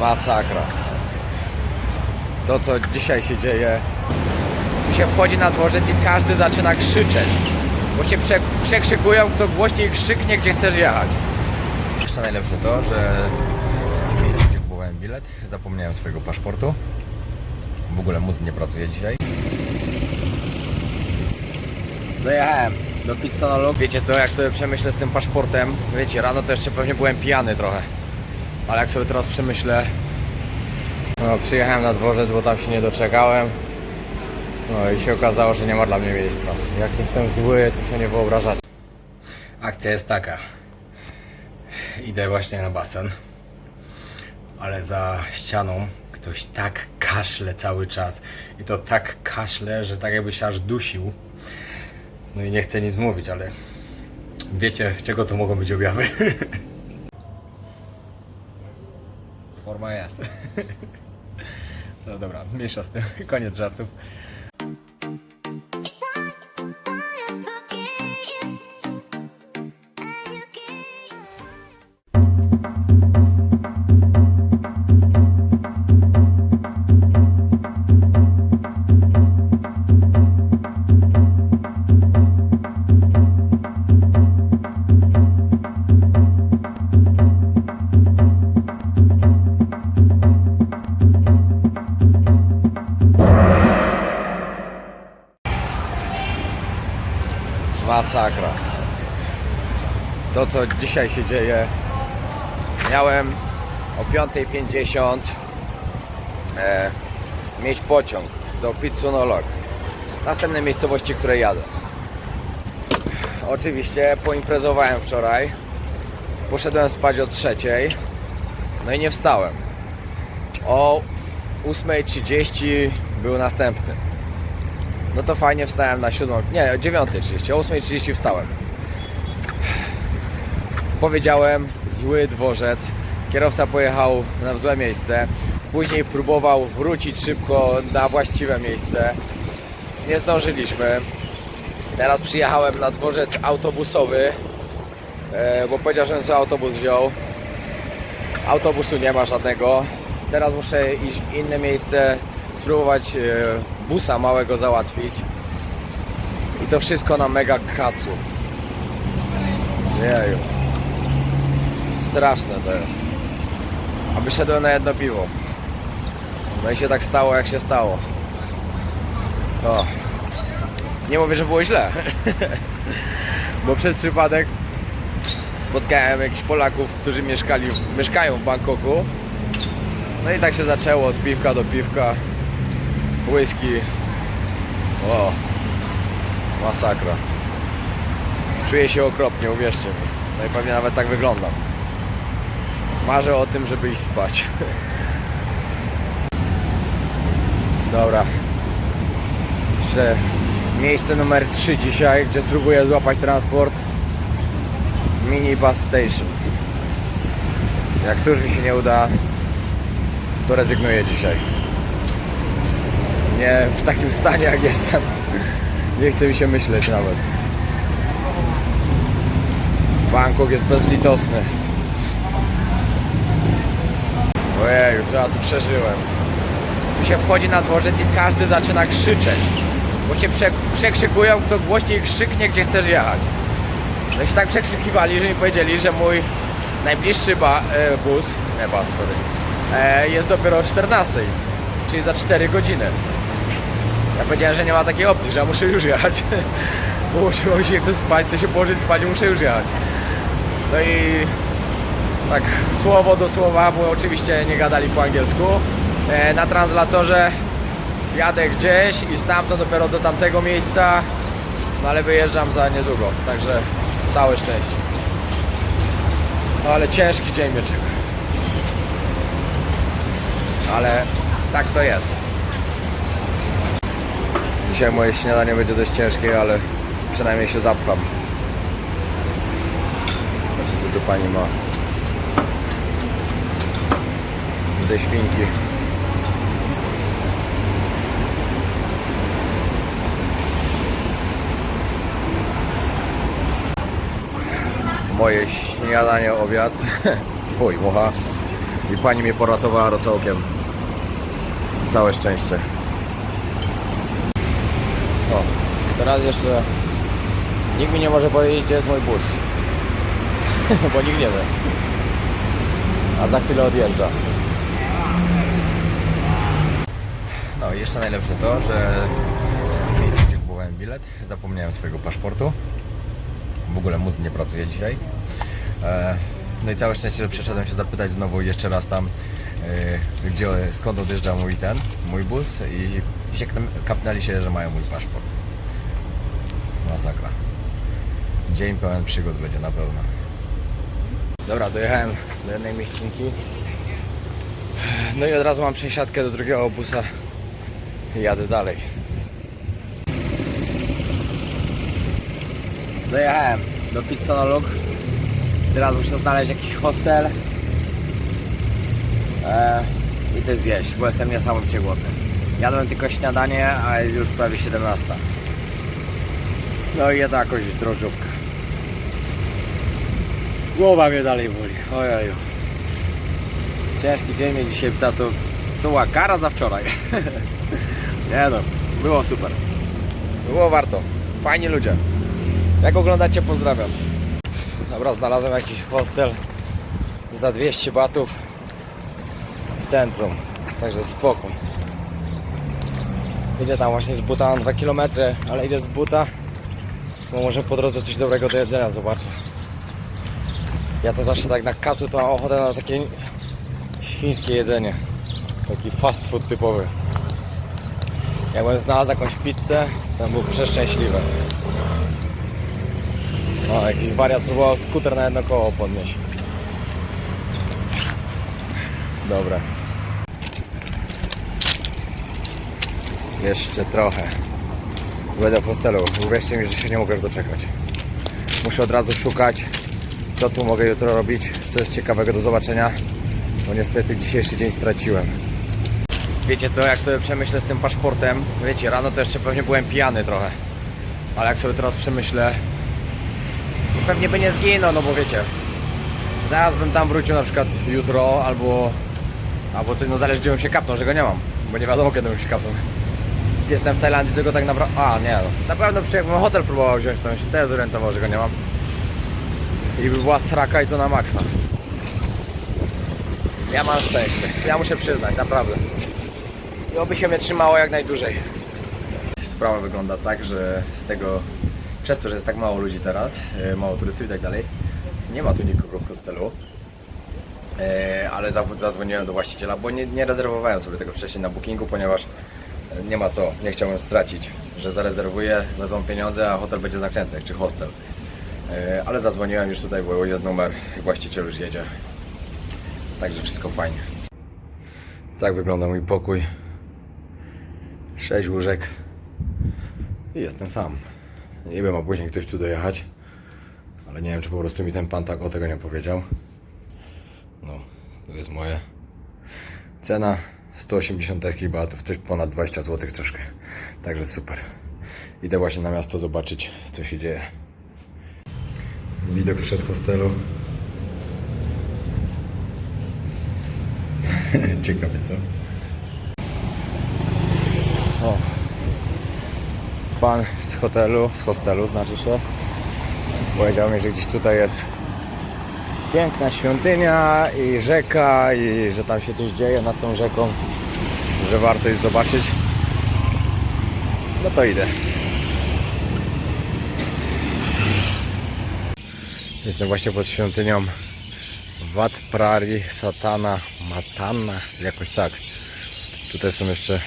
Masakra. To co dzisiaj się dzieje. Tu się wchodzi na dworzec i każdy zaczyna krzyczeć. Bo się prze, przekrzykują, kto głośniej krzyknie, gdzie chcesz jechać. Jeszcze najlepsze to, że gdzie kupowałem bilet, zapomniałem swojego paszportu. W ogóle mózg nie pracuje dzisiaj. Dojechałem do Pizzonolu. Wiecie co, jak sobie przemyślę z tym paszportem, wiecie, rano to jeszcze pewnie byłem pijany trochę. Ale jak sobie teraz przemyślę, no, przyjechałem na dworzec, bo tam się nie doczekałem. No i się okazało, że nie ma dla mnie miejsca. Jak jestem zły, to się nie wyobrażacie. Akcja jest taka. Idę właśnie na basen, ale za ścianą ktoś tak kaszle cały czas. I to tak kaszle, że tak jakby się aż dusił. No i nie chcę nic mówić, ale wiecie, czego to mogą być objawy. Forma jest. No dobra, mniejsza z tym. Koniec żartów. Co dzisiaj się dzieje. Miałem o 5.50 e, mieć pociąg do Pitsunolog. Następne miejscowości, które jadę. Oczywiście poimprezowałem wczoraj. Poszedłem spać o trzeciej. No i nie wstałem. O 8.30 był następny. No to fajnie wstałem na 7, nie, o 9.30, o 8.30 wstałem. Powiedziałem, zły dworzec. Kierowca pojechał na złe miejsce. Później próbował wrócić szybko na właściwe miejsce. Nie zdążyliśmy. Teraz przyjechałem na dworzec autobusowy, e, bo powiedział, że autobus wziął. Autobusu nie ma żadnego. Teraz muszę iść w inne miejsce, spróbować e, busa małego załatwić. I to wszystko na mega kacu. Jeju. Straszne to jest. A wyszedłem na jedno piwo. No i się tak stało jak się stało. O. Nie mówię, że było źle. Bo przez przypadek spotkałem jakichś Polaków, którzy mieszkali, mieszkają w Bangkoku. No i tak się zaczęło od piwka do piwka. Whisky. O. Masakra. Czuję się okropnie, uwierzcie mi. No i pewnie nawet tak wyglądam. Marzę o tym, żeby iść spać. Dobra. Jeszcze miejsce numer 3 dzisiaj, gdzie spróbuję złapać transport. Minibus Station. Jak tu już mi się nie uda, to rezygnuję dzisiaj. Nie w takim stanie jak jestem. Nie chce mi się myśleć nawet. Bangkok jest bezlitosny. Ojeju, co ja tu przeżyłem. Tu się wchodzi na dworzec i każdy zaczyna krzyczeć. Bo się prze, przekrzykują, kto głośniej krzyknie, gdzie chcesz jechać. No się tak przekrzykiwali, że mi powiedzieli, że mój najbliższy ba, e, bus, nie bus, sorry, e, jest dopiero o 14, czyli za 4 godziny. Ja powiedziałem, że nie ma takiej opcji, że ja muszę już jechać. Bo bo się chce spać, to się położyć spać muszę już jechać. No i tak słowo do słowa, bo oczywiście nie gadali po angielsku. E, na translatorze jadę gdzieś i stamtąd dopiero do tamtego miejsca, no ale wyjeżdżam za niedługo, także całe szczęście. No ale ciężki dzień mnie czeka. Ale tak to jest. Dzisiaj moje śniadanie będzie dość ciężkie, ale przynajmniej się zapcham. Znaczy tu pani ma? Ze świnki. Moje śniadanie, obiad. Fuj, mocha. I pani mnie poratowała rosołkiem. Całe szczęście. O, teraz jeszcze nikt mi nie może powiedzieć, gdzie jest mój bus. Bo nikt nie wie. A za chwilę odjeżdża. Jeszcze najlepsze to, że gdzie kupowałem bilet, zapomniałem swojego paszportu. W ogóle mózg nie pracuje dzisiaj. E, No i całe szczęście, że przeszedłem się zapytać znowu jeszcze raz tam, e, gdzie, skąd odjeżdża mój ten, mój bus i się kap- kapnęli się, że mają mój paszport. Masakra. Dzień pełen przygód będzie na pewno. Dobra, dojechałem do jednej mieścinki. No i od razu mam przesiadkę do drugiego busa jadę dalej. Dojechałem do Pizzonoluk. Teraz muszę znaleźć jakiś hostel e, i coś zjeść, bo jestem niesamowicie głodny. Jadłem tylko śniadanie, a jest już prawie 17. No i jedna jakąś drożdżówkę. Głowa mnie dalej boli. Ojeju. Ciężki dzień mnie dzisiaj, to, to, to była kara za wczoraj. Nie no, było super. Było warto. Fajni ludzie. Jak oglądacie, pozdrawiam. Dobra, znalazłem jakiś hostel za 200 batów w centrum. Także spokój. Idę tam właśnie z buta, mam 2 km, ale idę z buta, bo może po drodze coś dobrego do jedzenia zobaczę. Ja to zawsze tak na kacu to mam ochotę na takie świńskie jedzenie. Taki fast food typowy. Jakbym znalazł jakąś pizzę, to był przeszczęśliwy. O, jakiś wariat próbował skuter na jedno koło podnieść. Dobra. Jeszcze trochę. Będę w hostelu. Uwierzcie mi, że się nie mogę już doczekać. Muszę od razu szukać, co tu mogę jutro robić, co jest ciekawego do zobaczenia, bo niestety dzisiejszy dzień straciłem. Wiecie co, jak sobie przemyślę z tym paszportem, wiecie, rano to jeszcze pewnie byłem pijany trochę, ale jak sobie teraz przemyślę, pewnie by nie zginął, no bo wiecie, zaraz bym tam wrócił na przykład jutro, albo, albo coś, no zależy gdzie bym się kapnął, że go nie mam, bo nie wiadomo kiedy bym się kapnął. Jestem w Tajlandii, tylko tak naprawdę, a nie no, na pewno przy jakbym hotel próbował wziąć, to się też zorientował, że go nie mam. I by była sraka i to na maksa. Ja mam szczęście, ja muszę przyznać, naprawdę. I oby się mnie trzymało jak najdłużej. Sprawa wygląda tak, że z tego, przez to, że jest tak mało ludzi teraz, e, mało turystów i tak dalej, nie ma tu nikogo w hostelu. E, Ale za- zadzwoniłem do właściciela, bo nie, nie rezerwowałem sobie tego wcześniej na bookingu, ponieważ e, nie ma co, nie chciałem stracić, że zarezerwuję, wezmą pieniądze, a hotel będzie zamknięty, czy hostel. Ale zadzwoniłem już tutaj, bo jest numer właściciel już jedzie. Także wszystko fajnie. Tak wygląda mój pokój. Sześć łóżek. I jestem sam. Nie wiem, a później ktoś tu dojechać. Ale nie wiem, czy po prostu mi ten pan tak o tego nie powiedział. No, to jest moje. Cena 180 takich batów, coś ponad 20 zł troszkę. Także super. Idę właśnie na miasto zobaczyć, co się dzieje. Widok przed hostelu. Ciekawie, co? O. Pan z hotelu, z hostelu znaczy się, powiedział mi, że gdzieś tutaj jest piękna świątynia i rzeka i że tam się coś dzieje nad tą rzeką, że warto jest zobaczyć. No to idę. Jestem właśnie pod świątynią Wat Prari Satana Matana, jakoś tak. Tutaj są jeszcze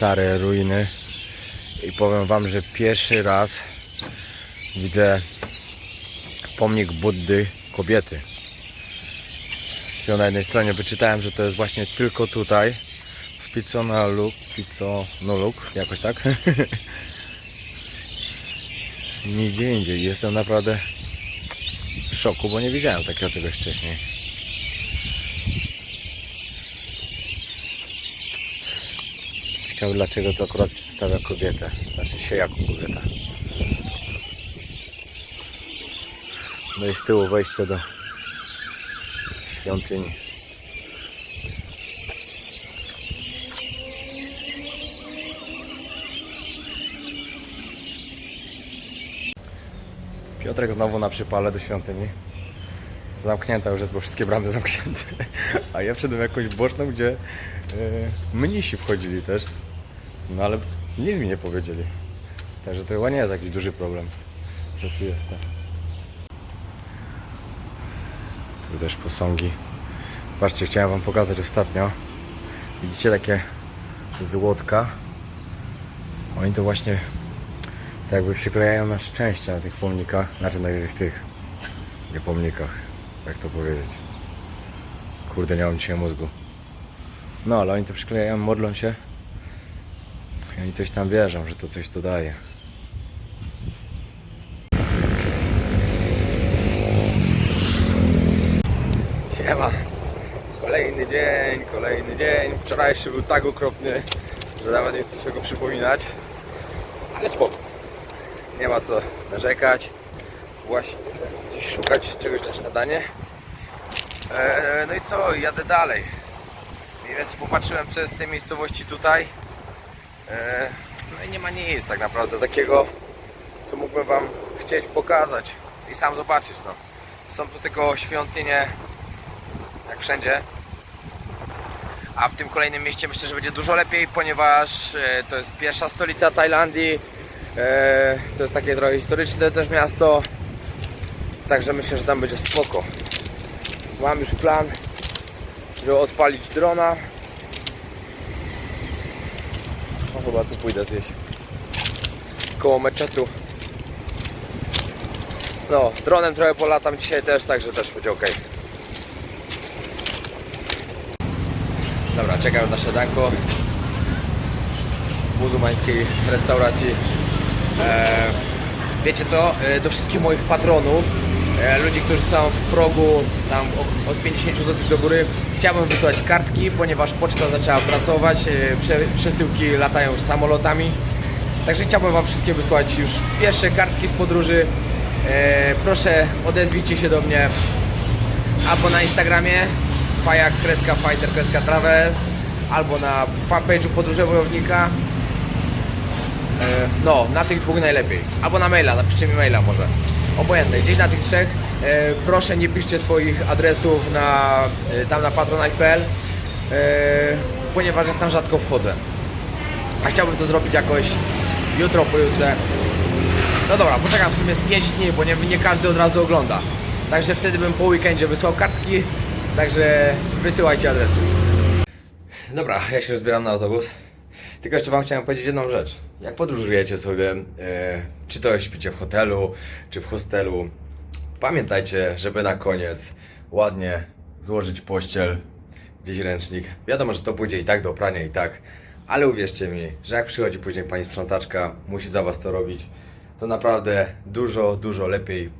stare ruiny i powiem Wam, że pierwszy raz widzę pomnik Buddy kobiety. Tu na jednej stronie wyczytałem, że to jest właśnie tylko tutaj w Pizzonoluk, Pizzonoluk, jakoś tak. Nigdzie indziej. Jestem naprawdę w szoku, bo nie widziałem takiego czegoś wcześniej. dlaczego to akurat przedstawia kobietę, znaczy się jako kobieta. No i z tyłu wejście do świątyni. Piotrek znowu na przypale do świątyni. Zamknięta już jest, bo wszystkie bramy zamknięte. A ja wszedłem jakąś boczną, gdzie e, mnisi wchodzili też. No ale nic mi nie powiedzieli. Także to chyba nie jest jakiś duży problem, że tu jestem. Tu też posągi. Patrzcie, chciałem wam pokazać ostatnio. Widzicie takie złotka? Oni to właśnie tak jakby przyklejają na szczęście na tych pomnikach, znaczy na tych, tych nie pomnikach, jak to powiedzieć. Kurde, nie mam dzisiaj mózgu. No, ale oni to przyklejają, modlą się i oni coś tam wierzą, że to coś to daje. Siema. Kolejny dzień, kolejny dzień. Wczorajszy był tak okropny, że nawet nie chcę go przypominać. Ale spoko. Nie ma co narzekać. Właśnie gdzieś szukać czegoś na śniadanie. Eee, no i co, jadę dalej. Mniej więcej popatrzyłem w tej miejscowości tutaj. Eee, no i nie ma nic tak naprawdę takiego, co mógłbym Wam chcieć pokazać i sam zobaczyć. No. Są tu tylko świątynie, jak wszędzie. A w tym kolejnym mieście myślę, że będzie dużo lepiej, ponieważ e, to jest pierwsza stolica Tajlandii. E, to jest takie trochę historyczne też miasto. Także myślę, że tam będzie spoko. Mam już plan, żeby odpalić drona. No chyba tu pójdę zjeść. Koło meczetu. No, dronem trochę polatam dzisiaj też, także też będzie ok. Dobra, czekam na śniadanko w muzułmańskiej restauracji. E, wiecie co? E, do wszystkich moich patronów, ludzi, którzy są w progu tam od 50 zł do góry, chciałbym wysłać kartki, ponieważ poczta zaczęła pracować, e, prze, przesyłki latają już samolotami. Także chciałbym Wam wszystkie wysłać już pierwsze kartki z podróży. E, proszę odezwijcie się do mnie albo na Instagramie pajak kreska fighter kreska travel albo na fanpage'u podróże wojownika E, no, na tych dwóch najlepiej albo na maila, napiszcie mi maila może obojętne, gdzieś na tych trzech e, proszę nie piszcie swoich adresów na, e, tam na patronite.pl e, ponieważ ja tam rzadko wchodzę a chciałbym to zrobić jakoś jutro, pojutrze no dobra, poczekam w sumie z 5 dni, bo nie, nie każdy od razu ogląda. Także wtedy bym po weekendzie wysłał kartki, także wysyłajcie adresy. Dobra, ja się już zbieram na autobus. Tylko jeszcze Wam chciałem powiedzieć jedną rzecz. Jak podróżujecie sobie, e, czy to śpicie w hotelu, czy w hostelu, pamiętajcie, żeby na koniec ładnie złożyć pościel, gdzieś ręcznik. Wiadomo, że to pójdzie i tak do prania i tak, ale uwierzcie mi, że jak przychodzi później pani sprzątaczka, musi za Was to robić, to naprawdę dużo, dużo lepiej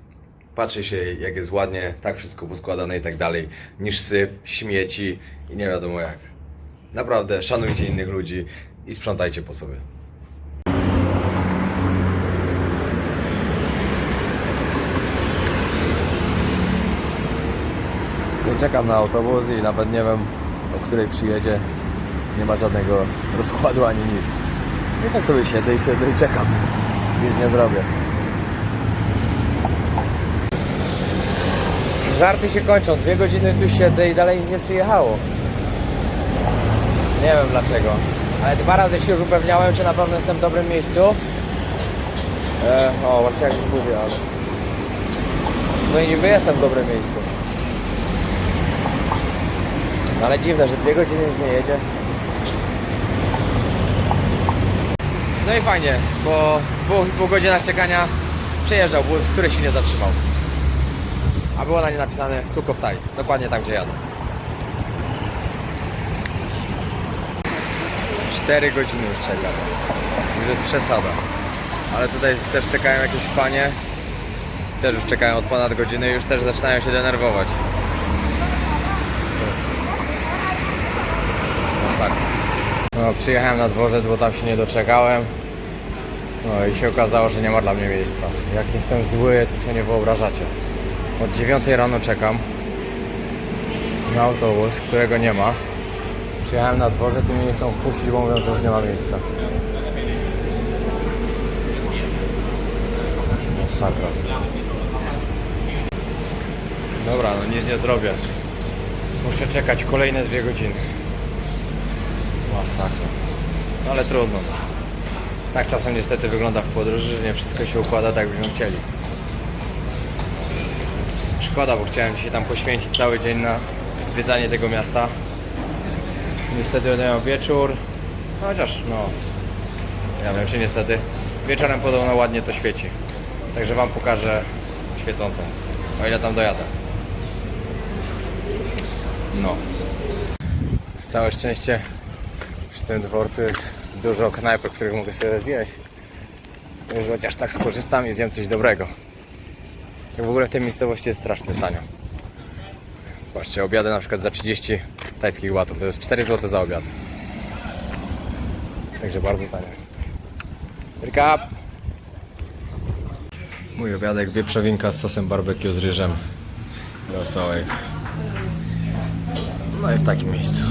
patrzy się jak jest ładnie, tak wszystko poskładane i tak dalej, niż syf, śmieci i nie wiadomo jak. Naprawdę szanujcie innych ludzi i sprzątajcie po sobie. Czekam na autobus i nawet nie wiem o której przyjedzie. Nie ma żadnego rozkładu ani nic. I tak sobie siedzę i siedzę i czekam. Nic nie zrobię. Żarty się kończą. Dwie godziny tu siedzę i dalej nic nie przyjechało. Nie wiem dlaczego. Ale dwa razy się już upewniałem, czy na pewno jestem w dobrym miejscu. E, o, właśnie jak już mówię, ale... No i niby jestem w dobrym miejscu. No ale dziwne, że dwie godziny już nie jedzie. No i fajnie, po dwóch i pół godzinach czekania przejeżdżał bus, który się nie zatrzymał. A było na nie napisane Sukowtaj, dokładnie tam gdzie jadę. 4 godziny już czekam. Już jest przesada. Ale tutaj też czekają jakieś panie. Też już czekają od ponad godziny i już też zaczynają się denerwować. Masakra. No, przyjechałem na dworzec, bo tam się nie doczekałem. No i się okazało, że nie ma dla mnie miejsca. Jak jestem zły, to sobie nie wyobrażacie. Od 9 rano czekam na autobus, którego nie ma. Przyjechałem na dworzec i mnie nie chcą wpuścić, bo mówią, że już nie ma miejsca. Masakra. Dobra, no nic nie zrobię. Muszę czekać kolejne dwie godziny. Masakra. No ale trudno. Tak czasem niestety wygląda w podróży, że nie wszystko się układa tak, jakbyśmy chcieli. Szkoda, bo chciałem się tam poświęcić cały dzień na zwiedzanie tego miasta. Niestety miał wieczór, chociaż no, ja wiem czy niestety, wieczorem podobno ładnie to świeci. Także Wam pokażę świecącą, o ile tam dojadę. No. Całe szczęście przy tym dworcu jest dużo knajpek, których mogę sobie zjeść. Może chociaż tak skorzystam i zjem coś dobrego. I w ogóle w tej miejscowości jest strasznie tanio. Patrzcie, obiady na przykład za 30 tajskich batów, to jest 4 zł za obiad. Także bardzo tanio. Recap! Mój obiadek wieprzowinka z sosem barbecue z ryżem. Rosołek. No i w takim miejscu.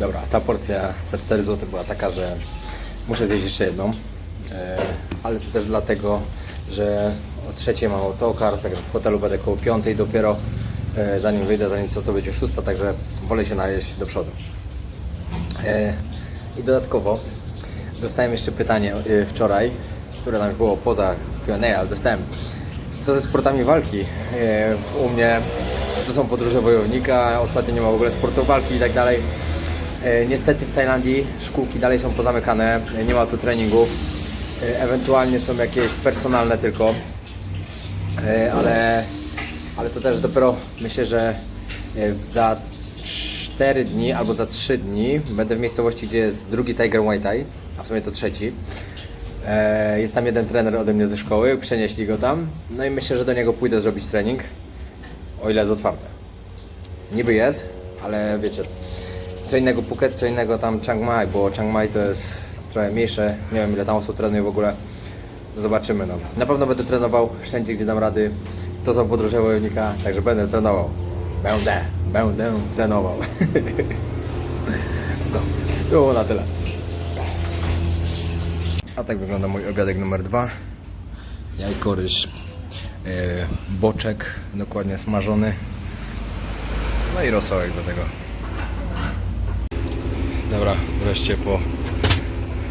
Dobra, ta porcja za 4 zł była taka, że muszę zjeść jeszcze jedną. Ale to też dlatego, że o trzeciej mam autokar, także w hotelu będę koło piątej dopiero, e, zanim wyjdę, zanim co to będzie szósta, także wolę się najeść do przodu. E, I dodatkowo dostałem jeszcze pytanie e, wczoraj, które tam było poza Q&A, ale dostałem co ze sportami walki. U mnie to są podróże wojownika, ostatnio nie ma w ogóle sportu walki i tak dalej. Niestety w Tajlandii szkółki dalej są pozamykane, nie ma tu treningów, ewentualnie są jakieś personalne tylko, E, ale, ale to też dopiero myślę, że e, za 4 dni albo za 3 dni będę w miejscowości, gdzie jest drugi Tiger Muay Thai, a w sumie to trzeci. E, Jest tam jeden trener ode mnie ze szkoły, przenieśli go tam, no i myślę, że do niego pójdę zrobić trening, o ile jest otwarte. Niby jest, ale wiecie, co innego Phuket, co innego tam Chiang Mai, bo Chiang Mai to jest trochę mniejsze, nie wiem ile tam osób trenuje w ogóle, zobaczymy no. Na pewno będę trenował wszędzie, gdzie dam rady, to są podróże wojownika, także będę trenował. Będę, będę trenował. no, było na tyle. A tak wygląda mój obiadek numer dwa. Jajko, ryż, yy, boczek, dokładnie smażony. No i rosołek do tego. Dobra, wreszcie po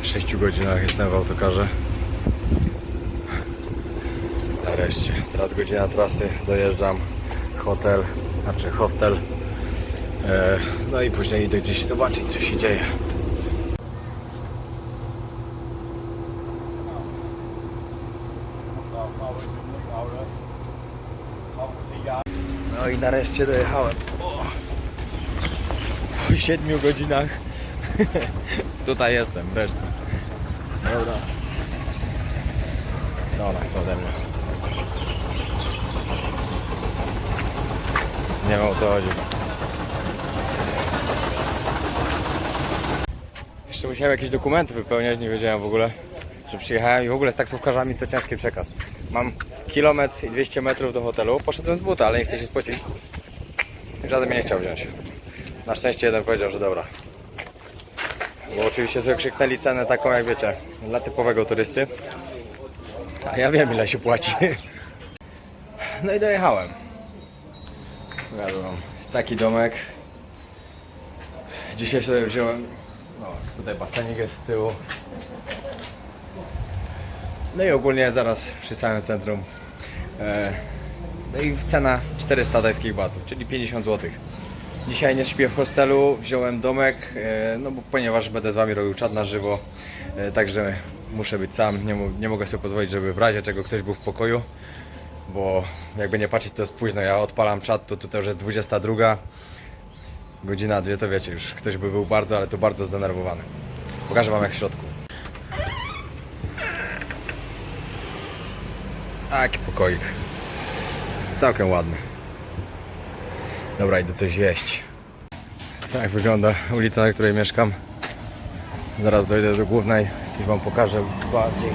6 godzinach jestem w autokarze. Nareszcie. Teraz godzina trasy, dojeżdżam. Hotel, znaczy hostel. E, no i później idę gdzieś zobaczyć co się dzieje. No i nareszcie dojechałem. Po 7 godzinach tutaj jestem wreszcie. Dobra. Co ona chce ode mnie? Nie wiem o co chodzi. Jeszcze musiałem jakieś dokumenty wypełniać, nie wiedziałem w ogóle, że przyjechałem i w ogóle z taksówkarzami to ciężki przekaz. Mam kilometr i 200 metrów do hotelu, poszedłem z buta, ale nie chcę się spocić. Żaden mnie nie chciał wziąć. Na szczęście jeden powiedział, że dobra. Bo oczywiście sobie krzyknęli cenę taką, jak wiecie, dla typowego turysty. A ja wiem ile się płaci. No i dojechałem. Wiadomo, taki domek. Dzisiaj sobie wziąłem. No, tutaj basenik jest z tyłu. No i ogólnie zaraz przy samym centrum. E, no i cena 400 tajskich batów, czyli 50 zł. Dzisiaj nie śpię w hostelu, wziąłem domek, e, no bo ponieważ będę z Wami robił czat na żywo, e, także muszę być sam, nie, nie mogę sobie pozwolić, żeby w razie czego ktoś był w pokoju, bo jakby nie patrzeć to jest późno, ja odpalam czat, to tutaj już jest 22, godzina dwie, to wiecie, już ktoś by był bardzo, ale to bardzo zdenerwowany. Pokażę Wam jak w środku. Taki pokoik. Całkiem ładny. Dobra, idę coś jeść. Tak wygląda ulica, na której mieszkam. Zaraz dojdę do głównej, coś Wam pokażę bardziej.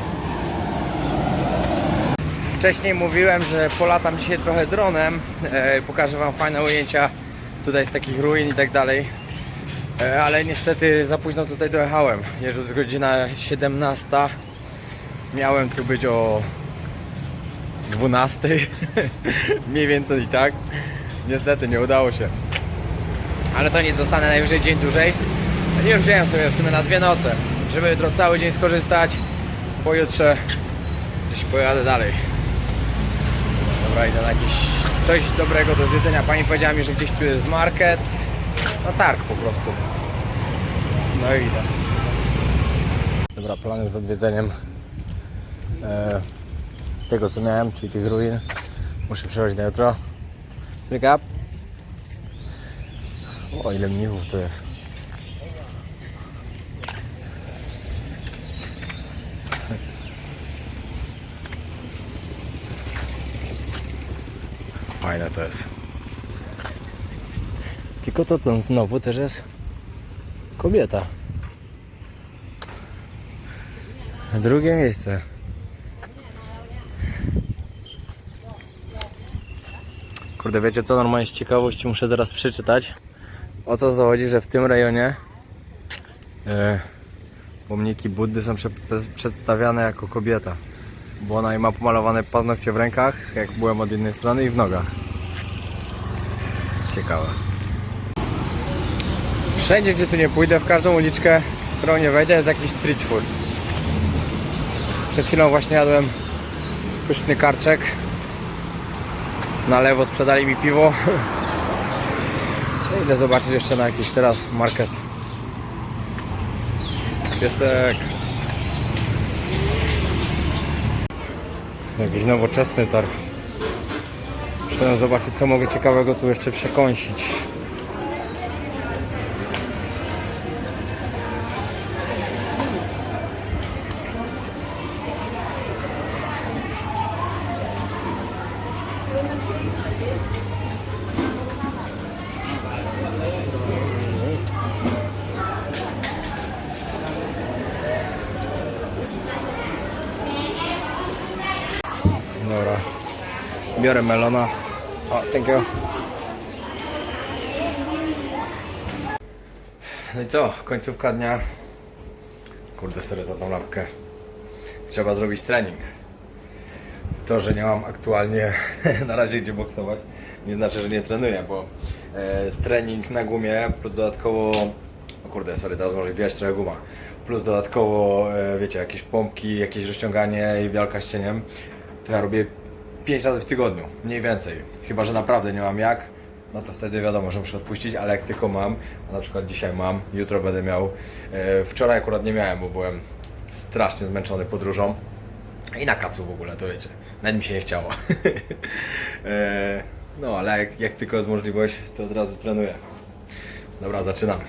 Wcześniej mówiłem, że polatam dzisiaj trochę dronem. E, pokażę Wam fajne ujęcia tutaj z takich ruin i tak dalej. E, ale niestety za późno tutaj dojechałem. Jest godzina 17. Miałem tu być o 12. Mniej więcej tak. Niestety nie udało się. Ale to nic, zostanę najwyżej dzień dłużej. Nie już wziąłem sobie w sumie na dwie noce, żeby jutro cały dzień skorzystać. Pojutrze gdzieś pojadę dalej. Dobra, idę na jakieś coś dobrego do zjedzenia. Pani powiedziała mi, że gdzieś tu jest market. No targ po prostu. No i idę. Dobra, plany z odwiedzeniem e, tego co miałem, czyli tych ruin. Muszę przechodzić na jutro. Pick up. O, ile mnichów to jest. Fajne to jest. Tylko to, to znowu też jest kobieta. Drugie miejsce. Kurde, wiecie co? Normalnie z ciekawości muszę zaraz przeczytać. O co to chodzi, że w tym rejonie e, pomniki Buddy są prze, przedstawiane jako kobieta. Bo ona ma pomalowane paznokcie w rękach, jak byłem od jednej strony, i w nogach. Ciekawe. Wszędzie, gdzie tu nie pójdę, w każdą uliczkę, którą nie wejdę, jest jakiś street food. Przed chwilą właśnie jadłem pyszny karczek. Na lewo sprzedali mi piwo. Idę zobaczyć jeszcze na jakiś teraz market. Piesek. Jakiś nowoczesny targ. Muszę zobaczyć co mogę ciekawego tu jeszcze przekąsić. Dobra. Biorę melona. O, thank you. No i co? Końcówka dnia. Kurde, sorry za tą lampkę. Trzeba zrobić trening. To, że nie mam aktualnie na razie gdzie boksować, nie znaczy, że nie trenuję, bo e, trening na gumie plus dodatkowo. O kurde, sorry, teraz może wjechać trochę guma. Plus dodatkowo, e, wiecie, jakieś pompki, jakieś rozciąganie i wielka z cieniem. To ja robię 5 razy w tygodniu, mniej więcej. Chyba, że naprawdę nie mam jak, no to wtedy wiadomo, że muszę odpuścić, ale jak tylko mam, a na przykład dzisiaj mam, jutro będę miał. E, wczoraj akurat nie miałem, bo byłem strasznie zmęczony podróżą. I na kacu w ogóle, to wiecie, nawet mi się nie chciało. e, no, ale jak, jak tylko jest możliwość, to od razu trenuję. Dobra, zaczynam.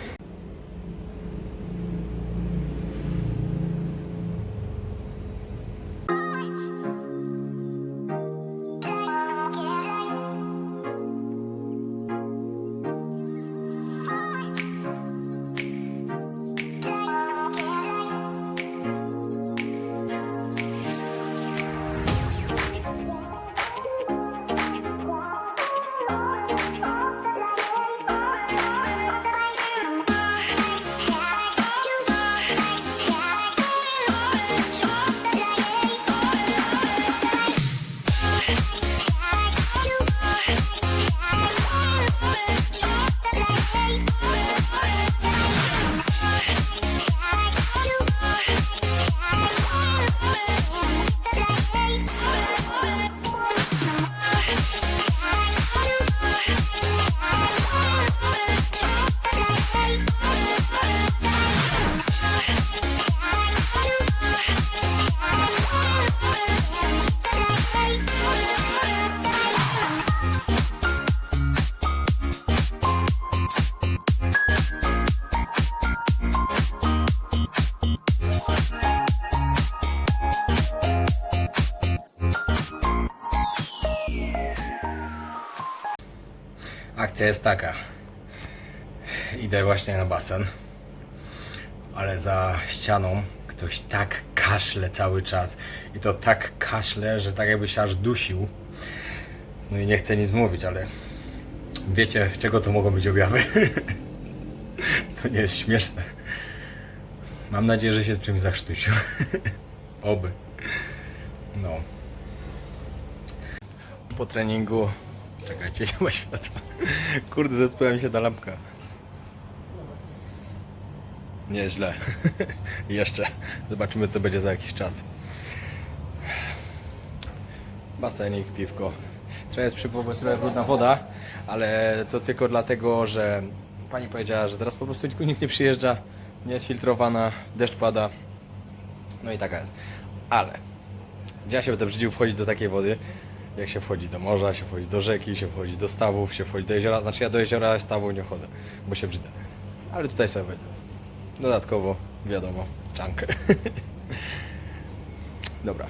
Akcja jest taka. Idę właśnie na basen, ale za ścianą ktoś tak kaszle cały czas. I to tak kaszle, że tak jakby się aż dusił. No i nie chcę nic mówić, ale wiecie, czego to mogą być objawy. to nie jest śmieszne. Mam nadzieję, że się czymś zasztusił. Oby. No. Po treningu. Czekajcie, nie ma światła. Kurde, zepsułem się ta lampka. Nieźle. Jeszcze. Zobaczymy, co będzie za jakiś czas. Basenik, piwko. Trochę jest przypływ, trochę brudna woda, ale to tylko dlatego, że pani powiedziała, że teraz po prostu nikt nie przyjeżdża, nie jest filtrowana, deszcz pada. No i taka jest. Ale gdzie ja się będę brzydził wchodzić do takiej wody, jak się wchodzi do morza, się wchodzi do rzeki, się wchodzi do stawów, się wchodzi do jeziora. Znaczy ja do jeziora stawów nie wchodzę, bo się brzydzę. Ale tutaj sobie wejdę. Dodatkowo, wiadomo, czankę. Dobra.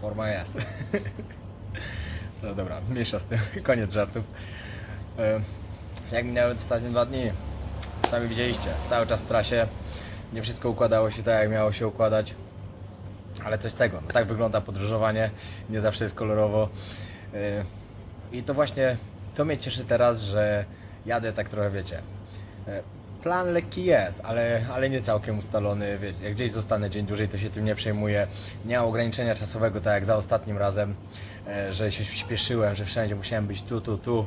Forma jest. No dobra, mniejsza z tym. Koniec żartów. E, Jak minęły ostatnie dwa dni? Sami widzieliście, cały czas w trasie. Nie wszystko układało się tak, jak miało się układać. Ale coś z tego. Tak wygląda podróżowanie. Nie zawsze jest kolorowo. E, I to właśnie to mnie cieszy teraz, że jadę tak trochę, wiecie. e, Plan lekki jest, ale, ale nie całkiem ustalony. Wiecie, jak gdzieś zostanę dzień dłużej, to się tym nie przejmuję. Nie ma ograniczenia czasowego, tak jak za ostatnim razem, e, że się śpieszyłem, że wszędzie musiałem być tu, tu, tu.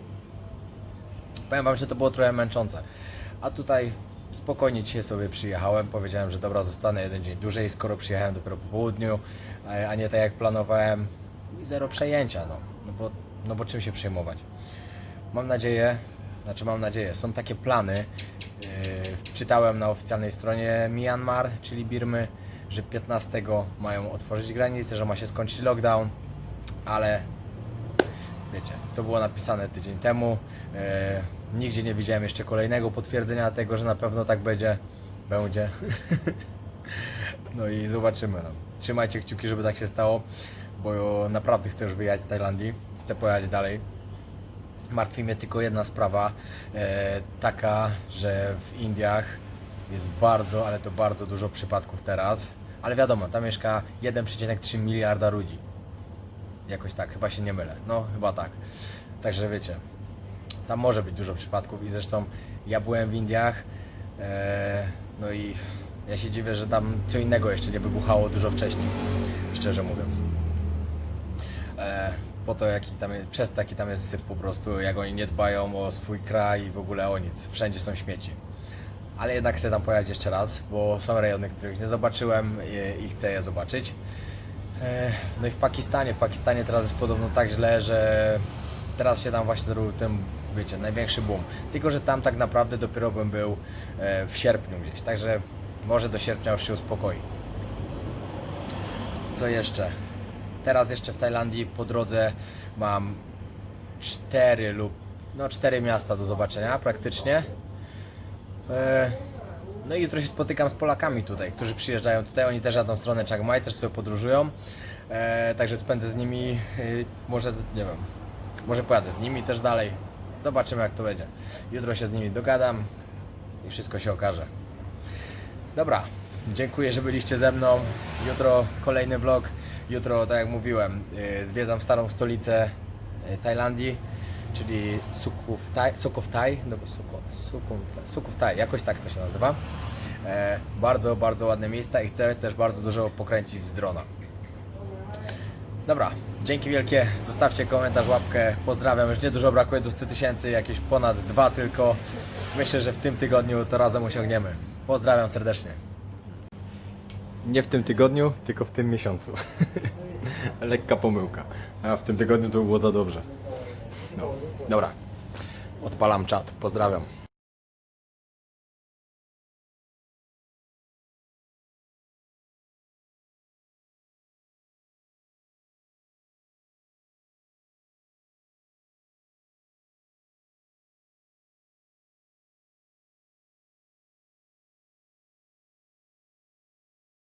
Powiem Wam, że to było trochę męczące. A tutaj spokojnie dzisiaj sobie przyjechałem. Powiedziałem, że dobra, zostanę jeden dzień dłużej, skoro przyjechałem dopiero po południu, a nie tak jak planowałem. I zero przejęcia, no. No bo, no bo czym się przejmować? Mam nadzieję, znaczy mam nadzieję, są takie plany. Yy, czytałem na oficjalnej stronie Myanmar, czyli Birmy, że 15 mają otworzyć granice, że ma się skończyć lockdown, ale wiecie, to było napisane tydzień temu. E, nigdzie nie widziałem jeszcze kolejnego potwierdzenia tego, że na pewno tak będzie. Będzie. no i zobaczymy. No. Trzymajcie kciuki, żeby tak się stało, bo naprawdę chcę już wyjechać z Tajlandii. Chcę pojechać dalej. Martwi mnie tylko jedna sprawa, e, taka, że w Indiach jest bardzo, ale to bardzo dużo przypadków teraz. Ale wiadomo, tam mieszka 1,3 miliarda ludzi. Jakoś tak, chyba się nie mylę. No, chyba tak. Także wiecie, tam może być dużo przypadków i zresztą ja byłem w Indiach, e, no i ja się dziwię, że tam co innego jeszcze nie wybuchało dużo wcześniej, szczerze mówiąc. E, po to, jaki tam jest, przez taki tam jest syf po prostu, jak oni nie dbają o swój kraj i w ogóle o nic. Wszędzie są śmieci. Ale jednak chcę tam pojechać jeszcze raz, bo są rejony, których nie zobaczyłem i, i chcę je zobaczyć. E, No i w Pakistanie, w Pakistanie teraz jest podobno tak źle, że teraz się tam właśnie zrobił ten, wiecie, największy boom. Tylko, że tam tak naprawdę dopiero bym był e, w sierpniu gdzieś, także może do sierpnia już się uspokoi. Co jeszcze? Teraz jeszcze w Tajlandii po drodze mam cztery lub no cztery miasta do zobaczenia praktycznie. E, No i jutro się spotykam z Polakami tutaj, którzy przyjeżdżają tutaj. Oni też jadą w stronę Chiang Mai, też sobie podróżują. E, także spędzę z nimi, może, nie wiem, może pojadę z nimi też dalej. Zobaczymy jak to będzie. Jutro się z nimi dogadam i wszystko się okaże. Dobra, dziękuję, że byliście ze mną. Jutro kolejny vlog. Jutro, tak jak mówiłem, y, zwiedzam starą stolicę y, Tajlandii, czyli Sukhof Thai, Sukhof Thai, no jakoś tak to się nazywa. E, bardzo, bardzo ładne miejsca i chcę też bardzo dużo pokręcić z drona. Dobra, dzięki wielkie, zostawcie komentarz, łapkę, pozdrawiam, już niedużo brakuje do 100 tysięcy, jakieś ponad dwa tylko. Myślę, że w tym tygodniu to razem osiągniemy. Pozdrawiam serdecznie. Nie w tym tygodniu, tylko w tym miesiącu. Lekka pomyłka. A w tym tygodniu to było za dobrze. No, dobra. Odpalam czat. Pozdrawiam.